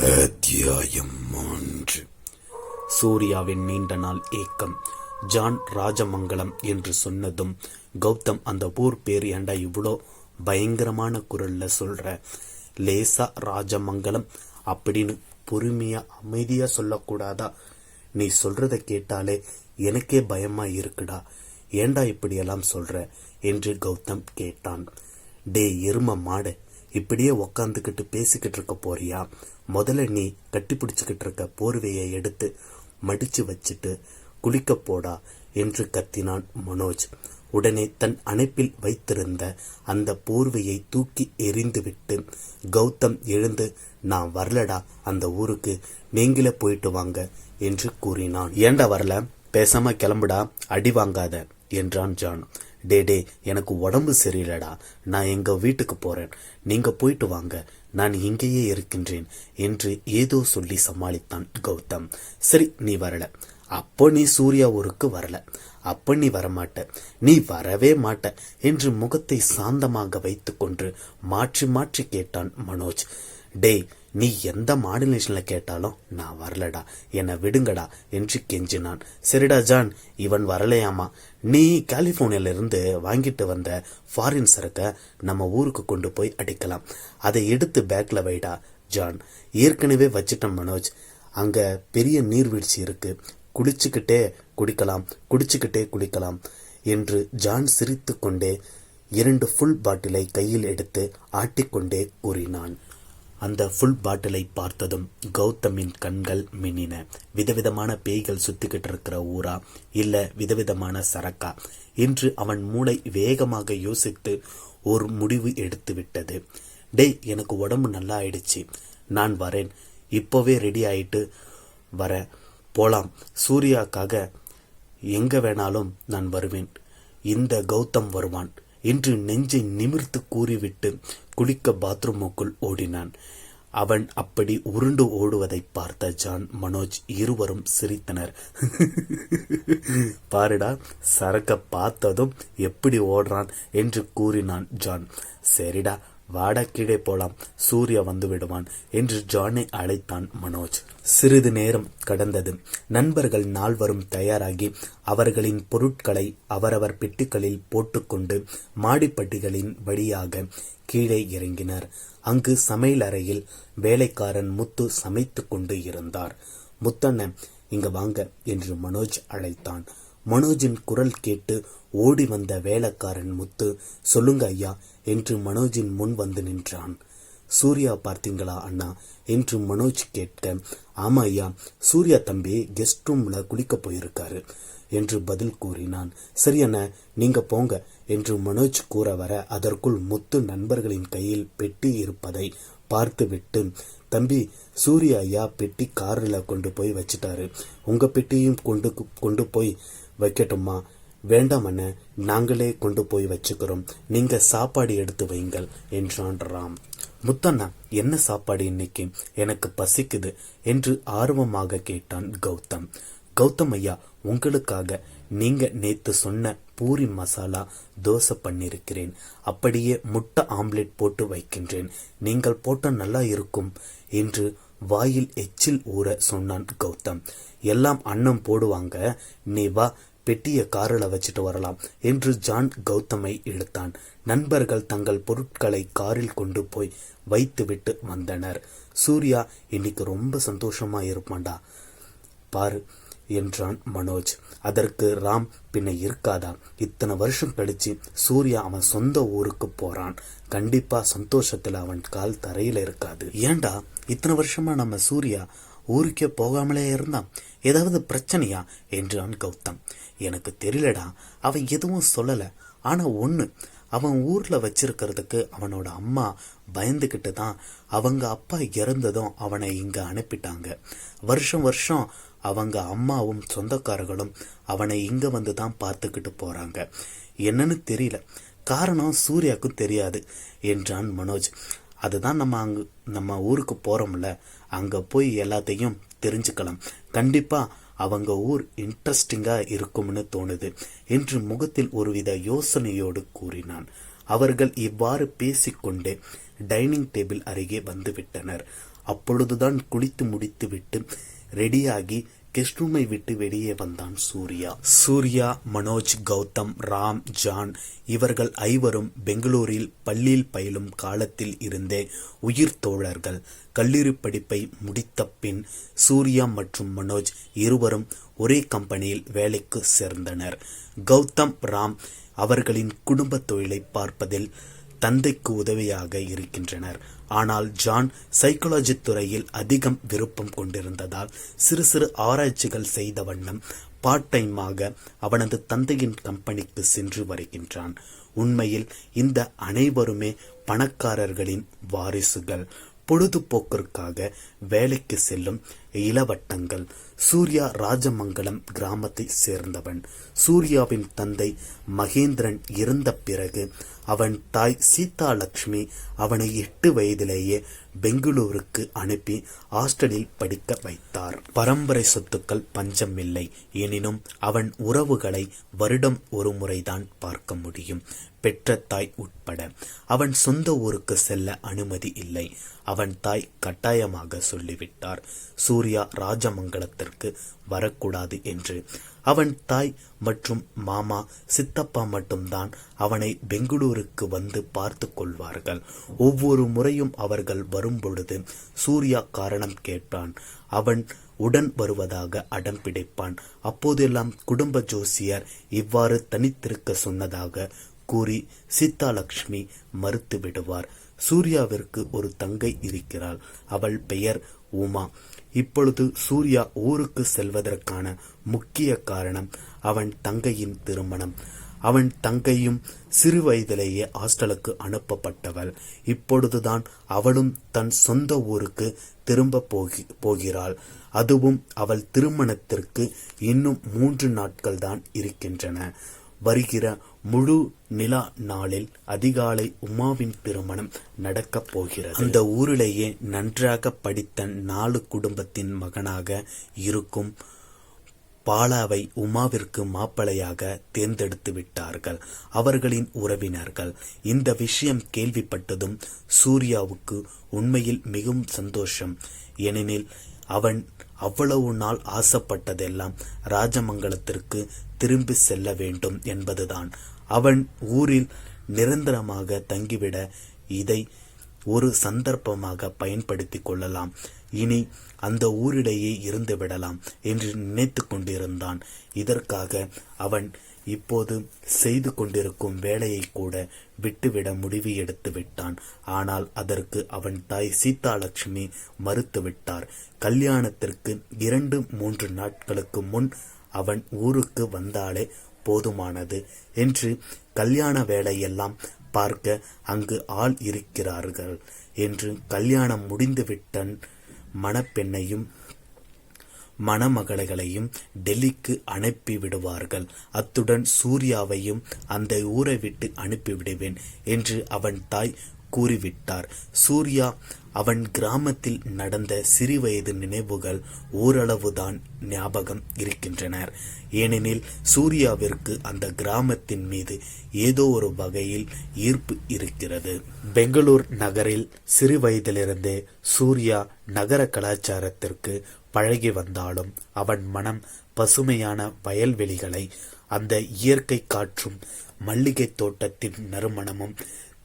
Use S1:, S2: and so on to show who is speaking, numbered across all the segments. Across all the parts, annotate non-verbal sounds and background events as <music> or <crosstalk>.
S1: அத்தியாயம் மூன்று. சூர்யாவின் நீண்ட நாள் ஏக்கம். ஜான் ராஜமங்கலம் என்று சொன்னதும் கௌதம் அந்த ஊர் பேர் ஏண்டா இவ்வளோ பயங்கரமான குரல்ல சொல்ற? லேசா ராஜமங்கலம் அப்படின்னு பொறுமையா அமைதியா சொல்லக்கூடாதா? நீ சொல்றத கேட்டாலே எனக்கே பயமா இருக்குடா. ஏண்டா இப்படியெல்லாம் சொல்ற? என்று கௌதம் கேட்டான். டே எரும மாடு இப்படியே உக்காந்துக்கிட்டு பேசிக்கிட்டு இருக்க போறியா? முதல்ல நீ கட்டி பிடிச்சிக்கிட்டு இருக்க போர்வையை எடுத்து மடிச்சு வச்சுட்டு குளிக்க போடா என்று கத்தினான் மனோஜ். உடனே தன் அணைப்பில் வைத்திருந்த அந்த போர்வையை தூக்கி எறிந்துவிட்டு கௌதம் எழுந்து நான் வரலடா அந்த ஊருக்கு. நீங்களே போயிட்டு வாங்க என்று கூறினான். ஏண்டா வரல? பேசாம கிளம்புடா. அடி வாங்காத என்றான் ஜான். டே டே எனக்கு உடம்பு சரியில்லடா. நான் எங்கள் வீட்டுக்கு போகிறேன் நீங்கள் போயிட்டு வாங்க. நான் இங்கேயே இருக்கின்றேன் என்று ஏதோ சொல்லி சமாளித்தான் கௌதம். சரி நீ வரல. அப்போ நீ சூர்யா ஊருக்கு வரல. அப்ப நீ வரமாட்ட. நீ வரவே மாட்ட என்று முகத்தை சாந்தமாக வைத்துக்கொண்டு மாற்றி மாற்றி கேட்டான் மனோஜ். டேய் நீ எந்த மாடுலேஷன்ல கேட்டாலும் நான் வரலடா என்னை விடுங்கடா என்று கெஞ்சினான். சரிடா ஜான் இவன் வரலையாமா? நீ கலிபோர்னியாலிருந்து வாங்கிட்டு வந்த ஃபாரின் சரக்கை நம்ம ஊருக்கு கொண்டு போய் அடிக்கலாம். அதை எடுத்து பேக்கில் வைடா ஜான். ஏற்கனவே வச்சிட்டேன் மனோஜ். அங்கே பெரிய நீர்வீழ்ச்சி இருக்கு. குடிச்சுக்கிட்டே குடிக்கலாம் குடிச்சுக்கிட்டே குளிக்கலாம் என்று ஜான் சிரித்து கொண்டே இரண்டு ஃபுல் பாட்டிலை கையில் எடுத்து ஆட்டிக்கொண்டே கூறினான். அந்த ஃபுல் பாட்டிலை பார்த்ததும் கௌதமின் கண்கள் மின்னின. விதவிதமான பேய்கள் சுத்திக்கிட்டு இருக்கிற ஊரா? இல்ல விதவிதமான சரக்கா? என்று அவன் மூளை வேகமாக யோசித்து ஒரு முடிவு எடுத்து விட்டது. டேய் எனக்கு உடம்பு நல்லா ஆயிடுச்சு. நான் வரேன். இப்போவே ரெடி ஆயிட்டு வர. போலாம். சூர்யாக்காக எங்க வேணாலும் நான் வருவேன். இந்த கௌதம் வருவான். என்று நெஞ்சை நிமிர்த்து கூறிவிட்டு குளிக்க பாத்ரூமுக்குள் ஓடினான். அவன் அப்படி உருண்டு ஓடுவதை பார்த்த ஜான் மனோஜ் இருவரும் சிரித்தனர். பாருடா சரக்க பார்த்ததும் எப்படி ஓடுறான்? என்று கூறினான் ஜான். சரிடா வாடக்கீழே போலாம் சூர்யா வந்து விடுவான் என்று ஜானை அழைத்தான் மனோஜ். சிறிது நேரம் கடந்தது. நண்பர்கள் நால்வரும் தயாராகி அவர்களின் பொருட்களை அவரவர் பெட்டிகளில் போட்டுக்கொண்டு மாடிப்பட்டிகளின் வழியாக கீழே இறங்கினர். அங்கு சமையலறையில் வேலைக்காரன் முத்து சமைத்துக் கொண்டு இருந்தார். முத்தண்ணன் இங்க வாங்க என்று மனோஜ் அழைத்தான். மனோஜின் குரல் கேட்டு ஓடி வந்த வேலைக்காரன் முத்து சொல்லுங்க ஐயா என்று மனோஜின் முன் வந்து நின்றான். சூர்யா பார்த்தீங்களா அண்ணா? என்று மனோஜ் கேட்க ஆமா ஐயா சூர்யா தம்பி கெஸ்ட் ரூம்ல குளிக்க போயிருக்காரு என்று பதில் கூறினான். சரி அண்ணா நீங்க போங்க என்று மனோஜ் கூற வர அதற்குள் முத்து நண்பர்களின் கையில் பெட்டி இருப்பதை பார்த்துவிட்டு தம்பி சூர்யா ஐயா பெட்டி காரில் கொண்டு போய் வச்சிட்டாரு. உங்க பெட்டியும் கொண்டு கொண்டு போய் வைக்கட்டுமா வேண்டாம் அண்ண நாங்களே கொண்டு போய் வச்சுக்கிறோம். நீங்க சாப்பாடு எடுத்து வைங்கள் என்றான் ராம் முத்தண்ணா என்ன சாப்பாடு இன்னைக்கு? எனக்கு பசிக்குது என்று ஆர்வமாக கேட்டான் கௌதம். கௌதம் ஐயா உங்களுக்காக நீங்க நேத்து சொன்ன பூரி மசாலா தோசை பண்ணிருக்கிறேன். அப்படியே முட்டை ஆம்லெட் போட்டு வைக்கின்றேன். நீங்கள் போட்ட நல்லா இருக்கும் என்று வாயில் எச்சில் ஊற சொன்னான் கௌதம். எல்லாம் அன்னம் போடுவாங்க நீ வா பெட்டியை காரில் வச்சுட்டு வரலாம் என்று ஜான் கௌதமை இழுத்தான். நண்பர்கள் தங்கள் பொருட்களை காரில் கொண்டு போய் வைத்துவிட்டு வந்தனர். சூர்யா இன்னைக்கு ரொம்ப சந்தோஷமா இருப்பான்டா. பாரு என்றான் மனோஜ். அதற்கு ராம் பின்ன இருக்காதா? இத்தனை வருஷம் கழிச்சு சூர்யா அவன் சொந்த ஊருக்கு போறான். கண்டிப்பா சந்தோஷத்துல அவன் கால் தரையில இருக்காது. ஏண்டா இத்தனை வருஷமா நம்ம சூர்யா ஊருக்கே போகாமலே இருந்தான் ஏதாவது பிரச்சனையா? என்றான் கௌதம். எனக்கு தெரியலடா. அவன் எதுவும் சொல்லல. ஆனா ஒண்ணு அவன் ஊர்ல வச்சிருக்கிறதுக்கு அவனோட அம்மா பயந்துக்கிட்டு தான் அவங்க அப்பா இறந்ததும் அவனை இங்க அனுப்பிட்டாங்க. வருஷம் வருஷம் அவங்க அம்மாவும் சொந்தக்காரர்களும் அவனை இங்க வந்து தான் பார்த்துக்கிட்டு போறாங்க. என்னன்னு தெரியல. காரணம் சூர்யாவுக்கும் தெரியாது என்றான் மனோஜ். அதுதான் நம்ம அங்கே நம்ம ஊருக்கு போறோம்ல. அங்க போய் எல்லாத்தையும் தெரிஞ்சுக்கலாம். கண்டிப்பா அவங்க ஊர் இன்ட்ரெஸ்டிங்காக இருக்கும்னு தோணுது என்று முகத்தில் ஒருவித யோசனையோடு கூறினான். அவர்கள் இவ்வாறு பேசிக்கொண்டே டைனிங் டேபிள் அருகே வந்துவிட்டனர். அப்பொழுதுதான் குளித்து முடித்துவிட்டு ரெடியாகி கெஸ்ட் ரூமை விட்டு வெளியே வந்தான் சூர்யா. சூர்யா மனோஜ் கௌதம் ராம் ஜான் இவர்கள் ஐவரும் பெங்களூரில் பள்ளியில் பயிலும் காலத்தில் இருந்தே உயிர் தோழர்கள். கல்லூரி படிப்பை முடித்த பின் சூர்யா மற்றும் மனோஜ் இருவரும் ஒரே கம்பெனியில் வேலைக்கு சேர்ந்தனர். கௌதம் ராம் அவர்களின் குடும்ப தொழிலை பார்ப்பதில் தந்தைக்கு உதவியாக இருக்கின்றனர். ஆனால் ஜான் சைக்காலஜி துறையில் அதிகம் விருப்பம் கொண்டிருந்ததால் சிறு சிறு ஆராய்ச்சிகள் செய்த வண்ணம் பார்ட் டைமாக அவனது தந்தையின் கம்பெனிக்கு சென்று வருகின்றான். உண்மையில் இந்த அனைவருமே பணக்காரர்களின் வாரிசுகள். பொழுதுபோக்கிற்காக வேலைக்கு செல்லும் இளவட்டங்கள். சூர்யா ராஜமங்கலம் கிராமத்தை சேர்ந்தவன். சூர்யாவின் தந்தை மகேந்திரன் இறந்த பிறகு அவன் தாய் சீதாலட்சுமி அவனை எட்டு வயதிலேயே பெங்களூருக்கு அனுப்பி ஹாஸ்டலில் படிக்க வைத்தார். பரம்பரை சொத்துக்கள் பஞ்சம் இல்லை. எனினும் அவன் உறவுகளை வருடம் ஒரு முறைதான் பார்க்க முடியும். பெற்ற தாய் உட்பட அவன் சொந்த ஊருக்கு செல்ல அனுமதி இல்லை. அவன் தாய் கட்டாயமாக சொல்லிவிட்டார். சூர்யா ராஜமங்கலத்திற்கு வரக்கூடாது என்று. அவன் தாய் மற்றும் மாமா சித்தப்பா மட்டும்தான் அவனை பெங்களூரு ஊருக்கு வந்து பார்த்து கொள்வார்கள். ஒவ்வொரு முறையும் அவர்கள் வரும்பொழுது சூர்யா காரணம் கேட்பான் அவன் உடன் வருவதாக அடம் பிடிப்பான். அப்போதெல்லாம் குடும்ப ஜோசியர் இவ்வாறு தனித்திருக்க சொன்னதாக கூறி சீதாலட்சுமி மறுத்து விடுவார். சூர்யாவிற்கு ஒரு தங்கை இருக்கிறாள். அவள் பெயர் உமா. இப்பொழுது சூர்யா ஊருக்கு செல்வதற்கான முக்கிய காரணம் அவன் தங்கையின் திருமணம். அவன் தங்கையும் சிறு வயதிலேயே ஹாஸ்டலுக்கு அனுப்பப்பட்டவள். இப்பொழுதுதான் அவளும் தன் சொந்த ஊருக்கு திரும்ப போகி போகிறாள். அதுவும் அவள் திருமணத்திற்கு இன்னும் மூன்று நாட்கள் தான் இருக்கின்றன. வருகிற முழு நிலா நாளில் அதிகாலை உமாவின் திருமணம் நடக்கப் போகிறது. அந்த ஊரிலேயே நன்றாக படித்த நாலு குடும்பத்தின் மகனாக இருக்கும் பாலாவை உமாவிற்கு மாப்பிளையாக தேர்ந்தெடுத்து விட்டார்கள். அவர்களின் உறவினர்கள். இந்த விஷயம் கேள்விப்பட்டதும் சூர்யாவுக்கு உண்மையில் மிகவும் சந்தோஷம். ஏனெனில் அவன் அவ்வளவு நாள் ஆசைப்பட்டதெல்லாம் ராஜமங்கலத்திற்கு திரும்பி செல்ல வேண்டும் என்பதுதான். அவன் ஊரில் நிரந்தரமாக தங்கிவிட இதை ஒரு சந்தர்ப்பமாக பயன்படுத்தி கொள்ளலாம். இனி அந்த ஊரிடையே இருந்து விடலாம் என்று நினைத்து கொண்டிருந்தான். இதற்காக அவன் இப்போது செய்து கொண்டிருக்கும் வேலையை கூட விட்டுவிட முடிவு எடுத்து விட்டான். ஆனால் அதற்கு அவன் தாய் சீதாலட்சுமி மறுத்துவிட்டார் கல்யாணத்திற்கு இரண்டு மூன்று நாட்களுக்கு முன் அவன் ஊருக்கு வந்தாலே போதுமானது என்று கல்யாண வேலையெல்லாம் பார்க்க அங்கு ஆள் இருக்கிறார்கள் என்று கல்யாணம் முடிந்துவிட்டன் மணப்பெண்ணையும் மணமகளையும் டெல்லிக்கு அனுப்பி விடுவார்கள் அத்துடன் சூர்யாவையும் அந்த ஊரை விட்டு அனுப்பிவிடுவேன் என்று அவன் தாய் கூறிவிட்டார். சூர்யா அவன் கிராமத்தில் நடந்த சிறுவயது நினைவுகள் ஓரளவுதான் ஞாபகம் இருக்கின்றனர். ஏனெனில் சூர்யாவிற்கு அந்த கிராமத்தின் மீது ஏதோ ஒரு வகையில் ஈர்ப்பு இருக்கிறது. பெங்களூர் நகரில் சிறு வயதிலிருந்தே சூர்யா நகர கலாச்சாரத்திற்கு பழகி வந்தாலும் அவன் மனம் பசுமையான வயல்வெளிகளை அந்த இயற்கை காற்றும் மல்லிகை தோட்டத்தின் நறுமணமும்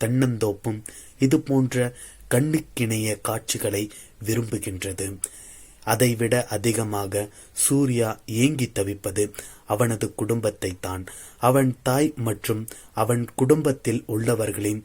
S1: தென்னந்தோப்பும் இது போன்ற கண்ணுக்கிணைய காட்சிகளை விரும்புகின்றது. அதைவிட அதிகமாக சூர்யா ஏங்கி தவிப்பது அவனது குடும்பத்தை தான் அவன் தாய் மற்றும் அவன் குடும்பத்தில் உள்ளவர்களின்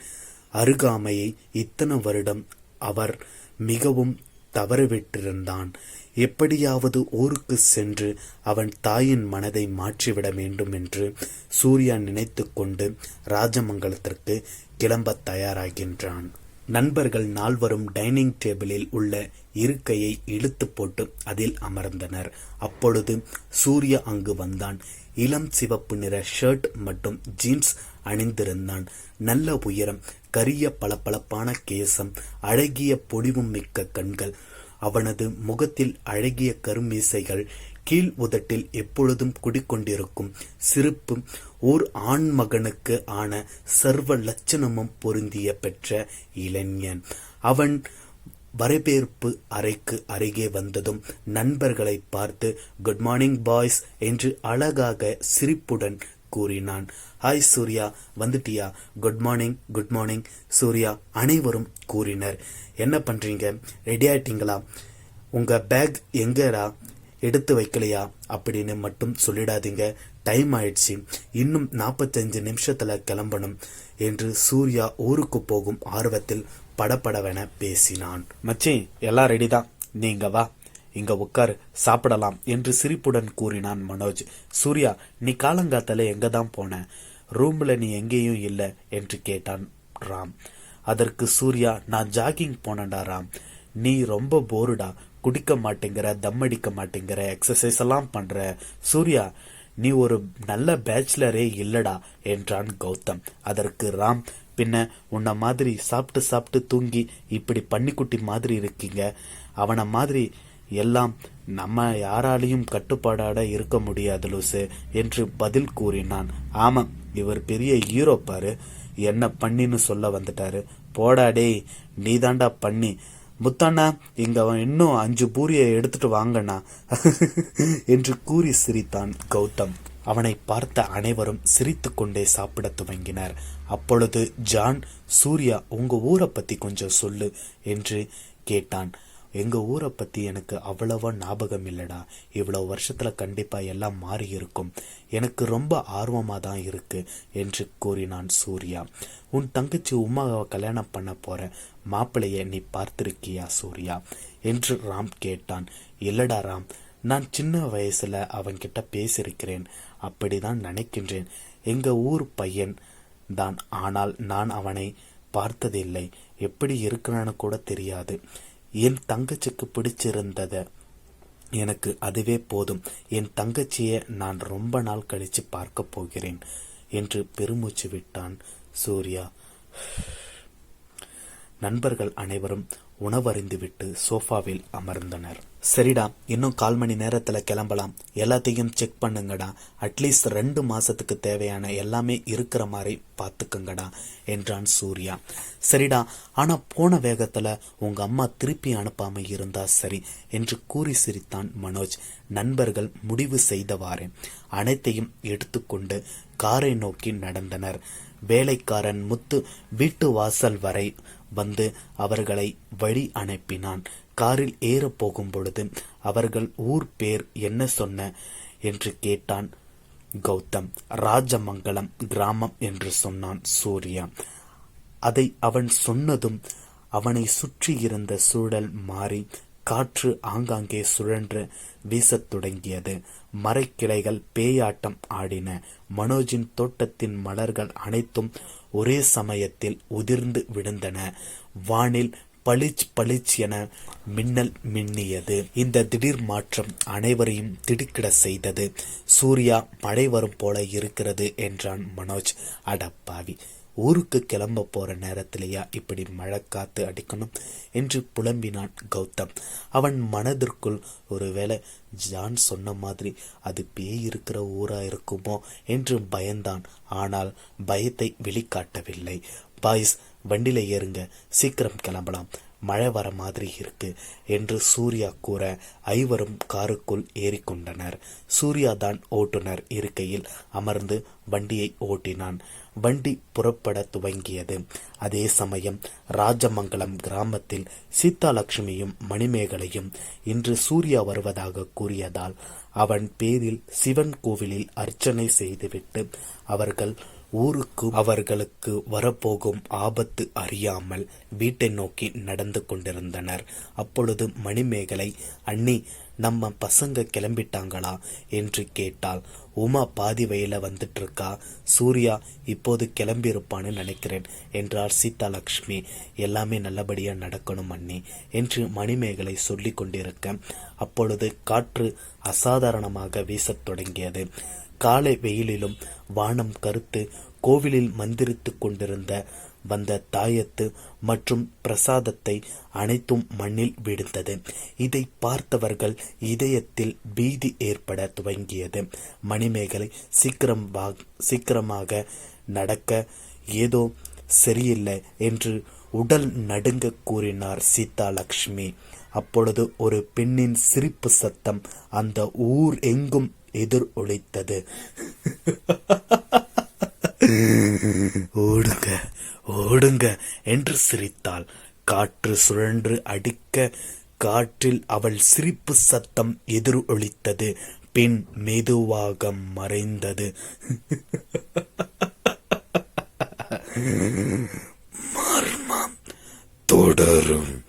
S1: அருகாமையை இத்தனை வருடம் அவர் மிகவும் தவறவிட்டிருந்தான். எப்படியாவது ஊருக்கு சென்று அவன் தாயின் மனதை மாற்றிவிட வேண்டும் என்று சூர்யா நினைத்து கொண்டு ராஜமங்கலத்திற்கு கிளம்ப தயாராகின்றான். நண்பர்கள் நால்வரும் டைனிங் டேபிளில் உள்ள இருக்கையை இழுத்து போட்டு அதில் அமர்ந்தனர். அப்பொழுது சூர்யா அங்கு வந்தான். இளம் சிவப்பு நிற ஷர்ட் மற்றும் ஜீன்ஸ் அணிந்திருந்தான். நல்ல உயரம் கரிய பளபளப்பான கேசம் அழகிய பொடிவும் மிக்க கண்கள் அவனது முகத்தில் அழகிய கருமீசைகள் கீழ் உதட்டில் எப்பொழுதும் குடிக்கொண்டிருக்கும் சிரிப்பு ஓர் ஆண்மகனுக்கு ஆன சர்வ லட்சணமும் பொருந்திய பெற்ற இளைஞன். அவன் வரவேற்பு அறைக்கு அருகே வந்ததும் நண்பர்களை பார்த்து குட் மார்னிங் பாய்ஸ் என்று அழகாக சிரிப்புடன் கூறினான். ஹாய் சூர்யா. வந்துட்டியா? Good morning good morning Surya அனைவரும் கூறினர். என்ன பண்றீங்க? ரெடி ஆயிட்டீங்களா? உங்க பேக் எங்கடா? எடுத்து வைக்கலையா? அப்படின்னு மட்டும் சொல்லிடாதீங்க. டைம் ஆயிடுச்சு. இன்னும் நாற்பத்தஞ்சு நிமிஷத்துல கிளம்பணும் என்று சூர்யா ஊருக்கு போகும் ஆர்வத்தில் படபடவென பேசினான். மச்சி எல்லாம் ரெடி தான். நீங்க வா. இங்க உட்காரு. சாப்பிடலாம் என்று சிரிப்புடன் கூறினான் மனோஜ். சூர்யா நீ காலங்காத்தால எங்க தான் போன? ரூம்ல நீ எங்கேயும் இல்லை என்று கேட்டான் ராம். அதற்கு சூர்யா நான் ஜாகிங் போனடா ராம். நீ ரொம்ப போருடா குடிக்க மாட்டேங்கிற தம் அடிக்க மாட்டேங்கிற எக்ஸசைஸ் எல்லாம் பண்ற. சூர்யா நீ ஒரு நல்ல பேச்சுலரே இல்லடா என்றான் கௌதம். அதற்கு ராம் பின்ன உன்ன மாதிரி சாப்பிட்டு சாப்பிட்டு தூங்கி இப்படி பன்னிக்குட்டி மாதிரி இருக்கீங்க. அவனை மாதிரி எல்லாம் நம்ம யாராலையும் கட்டுப்பாடாட இருக்க முடியாது லூசு என்று பதில் கூறினான். ஆமா இவர் பெரிய ஹீரோ பாரு. என்ன பண்ணின்னு சொல்ல வந்துட்டாரு. போடாடே நீதாண்டா பண்ணி முத்தண்ணா இங்க அவன் இன்னும் அஞ்சு பூரியை எடுத்துட்டு வாங்கண்ணா <laughs> என்று கூறி சிரித்தான் கௌதம். அவனை பார்த்த அனைவரும் சிரித்து கொண்டே சாப்பிடத் துவங்கினர். அப்பொழுது ஜான் சூர்யா உங்க ஊரை பத்தி கொஞ்சம் சொல்லு என்று கேட்டான். எங்க ஊரை பத்தி எனக்கு அவ்வளவா ஞாபகம் இல்லடா. இவ்வளவு வருஷத்துல கண்டிப்பா எல்லாம் மாறி இருக்கும். எனக்கு ரொம்ப ஆர்வமா தான் இருக்கு என்று கூறினான் சூர்யா. உன் தங்கச்சி உமாவை கல்யாணம் பண்ண போற மாப்பிள்ளையை நீ பார்த்திருக்கியா சூர்யா? என்று ராம் கேட்டான். இல்லடா ராம் நான் சின்ன வயசுல அவன்கிட்ட பேசியிருக்கிறேன். அப்படிதான் நினைக்கின்றேன். எங்க ஊர் பையன் தான். ஆனால் நான் அவனை பார்த்ததில்லை. எப்படி இருக்கிறான்னு கூட தெரியாது. என் தங்கச்சிக்கு பிடிச்சிருந்தத. எனக்கு அதுவே போதும். என் தங்கச்சியை நான் ரொம்ப நாள் கழிச்சு பார்க்க போகிறேன் என்று பெருமூச்சு விட்டான் சூர்யா. நண்பர்கள் அனைவரும் உணவறிந்துவிட்டு சோஃபாவில் அமர்ந்தனர். சரிடா இன்னும் கால் மணி நேரத்துல கிளம்பலாம். எல்லாத்தையும் செக் பண்ணுங்கடா. அட்லீஸ்ட் ரெண்டு மாசத்துக்கு தேவையான எல்லாமே இருக்கிற மாதிரி பாத்துக்கங்கடா என்றான் சூர்யா. சரிடா ஆனா போன வேகத்துல உங்க அம்மா திருப்பி அனுப்பாம இருந்தா சரி என்று கூறி சிரித்தான் மனோஜ். நண்பர்கள் முடிவு செய்தவாறு. அனைத்தையும் எடுத்துக்கொண்டு காரை நோக்கி நடந்தனர். வேலைக்காரன் முத்து வீட்டு வாசல் வரை வந்து அவர்களை வழி அனுப்பினான். காரில் ஏற போகும் பொழுது அவர்கள் ஊர் பேர் என்ன சொன்ன என்று கேட்டான். கௌதம் ராஜமங்கலம் கிராமம் என்று சொன்னான் சூர்யா. அதை அவன் சொன்னதும் அவனை சுற்றி இருந்த சூழல் மாறி காற்று ஆங்காங்கே சுழன்று வீசத் தொடங்கியது. மரக்கிளைகள் பேயாட்டம் ஆடின. மனோஜின் தோட்டத்தின் மலர்கள் அனைத்தும் ஒரே சமயத்தில் உதிர்ந்து விழுந்தன. வானில் பளிச் பளிச் என மின்னல் மின்னியது. இந்த திடீர் மாற்றம் அனைவரையும் திடுக்கிட செய்தது. சூர்யா மழை வரும் போல இருக்கிறது என்றான் மனோஜ். அடப்பாவி ஊருக்கு கிளம்ப போற நேரத்திலேயா இப்படி மழை காத்து அடிக்கணும் என்று புலம்பினான் கௌதம். அவன் மனதிற்குள் ஒருவேளை ஜான் சொன்ன மாதிரி அது பேய் இருக்கிற ஊரா இருக்குமோ என்று பயந்தான். ஆனால் பயத்தை வெளிக்காட்டவில்லை. பாய்ஸ் வண்டியில ஏறுங்க சீக்கிரம் கிளம்பலாம். மழை வர மாதிரி இருக்கு என்று சூர்யா கூற ஐவரும் காருக்குள் ஏறிக்கொண்டனர் சூர்யா தான் ஓட்டுநர் இருக்கையில் அமர்ந்து வண்டியை ஓட்டினான். வண்டி புறப்பட துவங்கியது. அதே சமயம் ராஜமங்கலம் கிராமத்தில் சீதாலட்சுமியும் மணிமேகலையும் இன்று சூர்யா வருவதாக கூறியதால் அவன் பேரில் சிவன் கோவிலில் அர்ச்சனை செய்துவிட்டு அவர்கள் ஊருக்கு அவர்களுக்கு வரப்போகும் ஆபத்து அறியாமல் வீட்டை நோக்கி நடந்து கொண்டிருந்தனர். அப்பொழுது மணிமேகலை அண்ணி நம்ம பசங்க கிளம்பிட்டாங்களா? என்று கேட்டாள். உமா பாதி வயல வந்துட்டு இருக்கா சூர்யா இப்போது கிளம்பி இருப்பான்னு நினைக்கிறேன் என்றார் சீதாலட்சுமி எல்லாமே நல்லபடியா நடக்கணும் அண்ணி என்று மணிமேகலை சொல்லி கொண்டிருக்க. அப்பொழுது காற்று அசாதாரணமாக வீசத் தொடங்கியது. காலை வெயிலிலும் வானம் கருத்து கோவிலில் மந்திரித்துக் கொண்டிருந்த வந்த தாயத்து மற்றும் பிரசாதத்தை அனைத்தும் மண்ணில் விழுந்தது. இதை பார்த்தவர்கள் இதயத்தில் பீதி ஏற்பட துவங்கியது. மணிமேகலை சீக்கிரம் சீக்கிரமாக நடக்க ஏதோ சரியில்லை என்று உடல் நடுங்க கூறினார் சீதாலட்சுமி அப்பொழுது ஒரு பெண்ணின் சிரிப்பு சத்தம் அந்த ஊர் எங்கும் எதிர் ஒலித்தது. <laughs> ஓடுங்க ஓடுங்க என்று சிரித்தாள். காற்று சுழன்று அடிக்க காற்றில் அவள் சிரிப்பு சத்தம் எதிர் ஒலித்தது. பின் மெதுவாக மறைந்தது. தொடரும்.